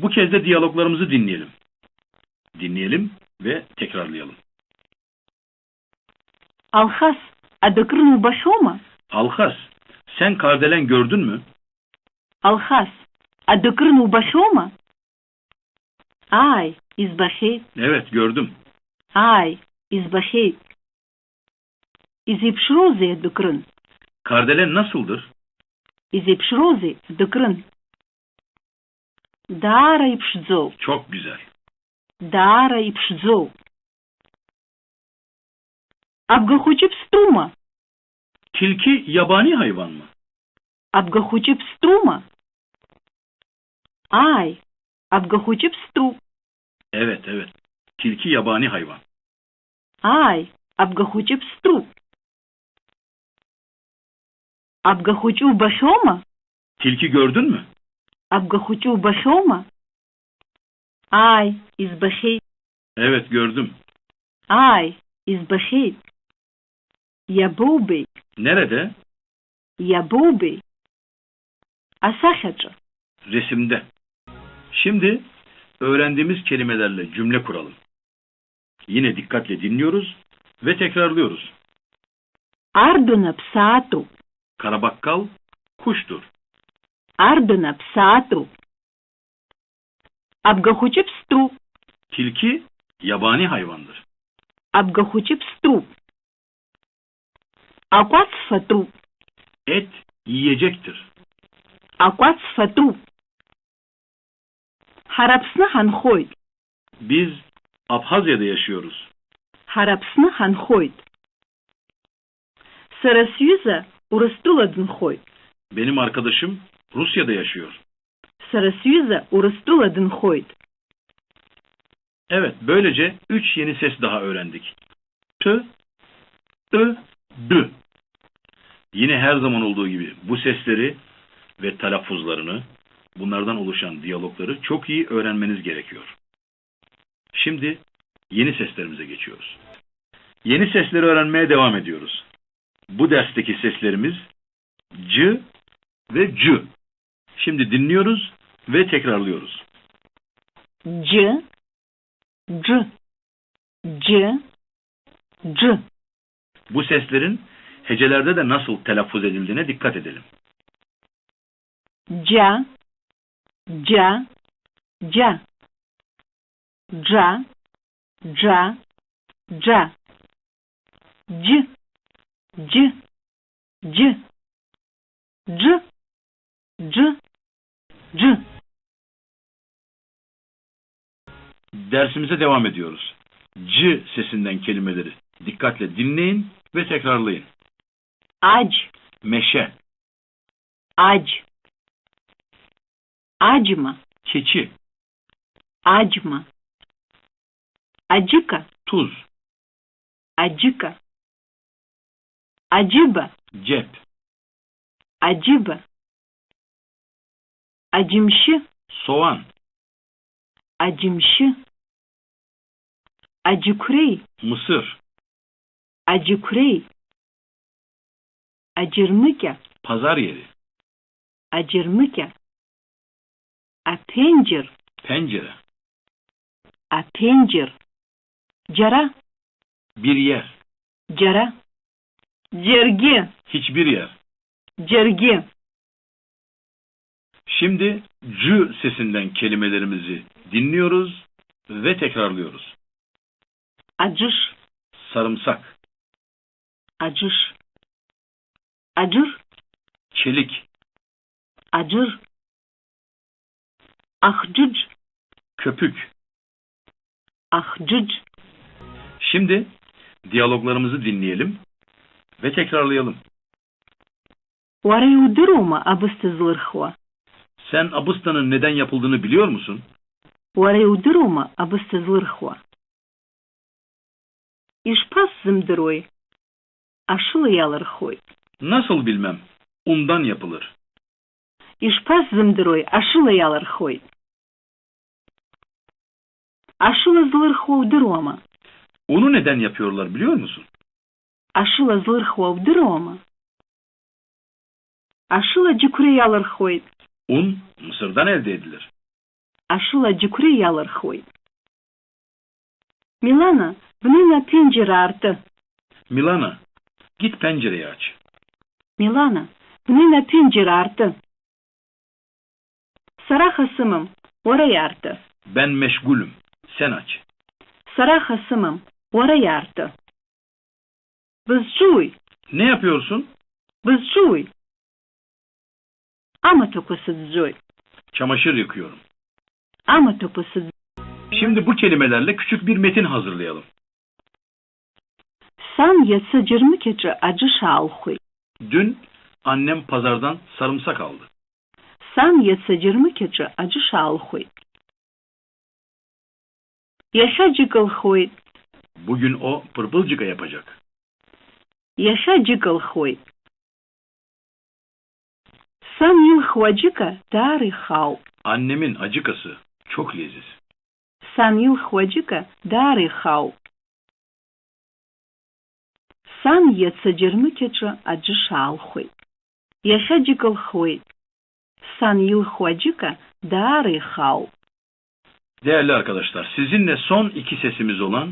Bu kez de diyaloglarımızı dinleyelim. Dinleyelim ve tekrarlayalım. Алхас, адыкрын убашома? Alhas, sen kardelen gördün mü? Алхас, адыкрын убашома? Ай, избахеит, Evet, gördüm. ай, избахеит. Изипшрозе адыкрын, Kardelen nasıldır? изипшрозе адыкрын. Даара иԥшӡоуп, Çok güzel. даара иԥшӡоуп. Абгахәыҷы ԥстәума? Tilki yabani hayvan mı? Абгахәыҷы ԥстәума? Ай, абгахәыҷы ԥстәуп. Evet, evet. Tilki yabani hayvan. Ай, абгахәыҷы ԥстәуп. Абгахәыҷы убахьоума? Tilki gördün mü? Абгахәыҷы убахьоума? Ай, избахьеит. Evet, gördüm. Ай, избахьеит. Иабоубеит, Nerede? иабоубеит. Асахьаҿы. Resimde. Şimdi öğrendiğimiz kelimelerle cümle kuralım. Yine dikkatle dinliyoruz ve tekrarlıyoruz. Ардәына ԥсаатәуп. Karabakkal kuştur. Ардәына ԥсаатәуп. Абгахәыҷы ԥстәуп. Tilki yabani hayvandır. Абгахәыҷы ԥстәуп. Акәац фатәуп. Et yiyecektir. Акәац фатәуп. Ҳара Аԥсны ҳанхоит. Biz Abhazya'da yaşıyoruz. Ҳара Аԥсны ҳанхоит. Сара сҩыза Урыстәыла дынхоит. Benim arkadaşım Rusya'da yaşıyor. Сара сҩыза Урыстәыла дынхоит. Evet, böylece üç yeni ses daha öğrendik. T, I, D. Yine her zaman olduğu gibi bu sesleri ve telaffuzlarını, bunlardan oluşan diyalogları çok iyi öğrenmeniz gerekiyor. Şimdi yeni seslerimize geçiyoruz. Yeni sesleri öğrenmeye devam ediyoruz. Bu dersteki seslerimiz C ve C. Şimdi dinliyoruz ve tekrarlıyoruz. C, C, C, C. Bu seslerin hecelerde de nasıl telaffuz edildiğine dikkat edelim. Ca, ca, ca. Ca, ca, ca. C, c, c. C, c, c. Dersimize devam ediyoruz. C sesinden kelimeleri dikkatle dinleyin ve tekrarlayın. Ac, Meşe, ac. Acma, keçi, acma. Acıka, tuz, acıka. Acıba, cep, acıba. Acımşı, soğan, acımşı. Acıkurey, mısır, acıkurey. Acırmıka, pazar yeri, acırmıka. Apencir, pencere, apencir. Cara, bir yer, cara. Cergi, hiçbir yer. cergi. Şimdi C sesinden kelimelerimizi dinliyoruz ve tekrarlıyoruz. Acır, Sarımsak, acır. Acır, çelik, acır. Ahcıc, köpük. ahcıc. Şimdi diyaloglarımızı dinleyelim ve tekrarlayalım. Уара иудыруама абысҭа злырхуа? Sen abıstanın neden yapıldığını biliyor musun? Уара иудыруама абысҭа злырхуа? Ишԥасзымдыруеи? Ашыла иалырхуеит. Nasıl bilmem. Undan yapılır. Ишԥасзымдыруеи? Ашыла иалырхуеит. Ашыла злырхуа удыруама? Onu neden yapıyorlar biliyor musun? Ашыла злырхуа удыруама? Ашыла џьықәреи иалырхуеит. Un Mısır'dan elde edilir. Aşıla cükre yalırxoy. Milana, vnina pencere artı. Milana, git pencereyi aç. Milana, vnina pencere artı. Sara hasımım, oraya artı. Ben meşgulüm. Sen aç. Sara hasımım, oraya artı. Vızcuy, Ne yapıyorsun? vızcuy. Ama topusuzcuy. Çamaşır yıkıyorum. Ama topusuz. Şimdi bu kelimelerle küçük bir metin hazırlayalım. San yasa cırmı keçi acı şalxuy. Dün annem pazardan sarımsak aldı. San yasa cırmı keçi acı şalxuy. Yaşa cıgılxuy. Bugün o pırpılcıka yapacak. Yaşa cıgılxuy. Yıl xvacıka dari xav. Annemin acıkası çok leziz. Xvacıka dari xav. San yasa cırmı keçi acı şalxuy. Yaşa cıgılxuy. San yıl xvacıka dari xav. Değerli arkadaşlar, sizinle son iki sesimiz olan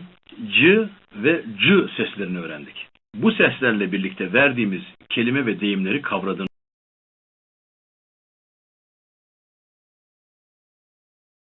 c ve c seslerini öğrendik. Bu seslerle birlikte verdiğimiz kelime ve deyimleri kavradınız.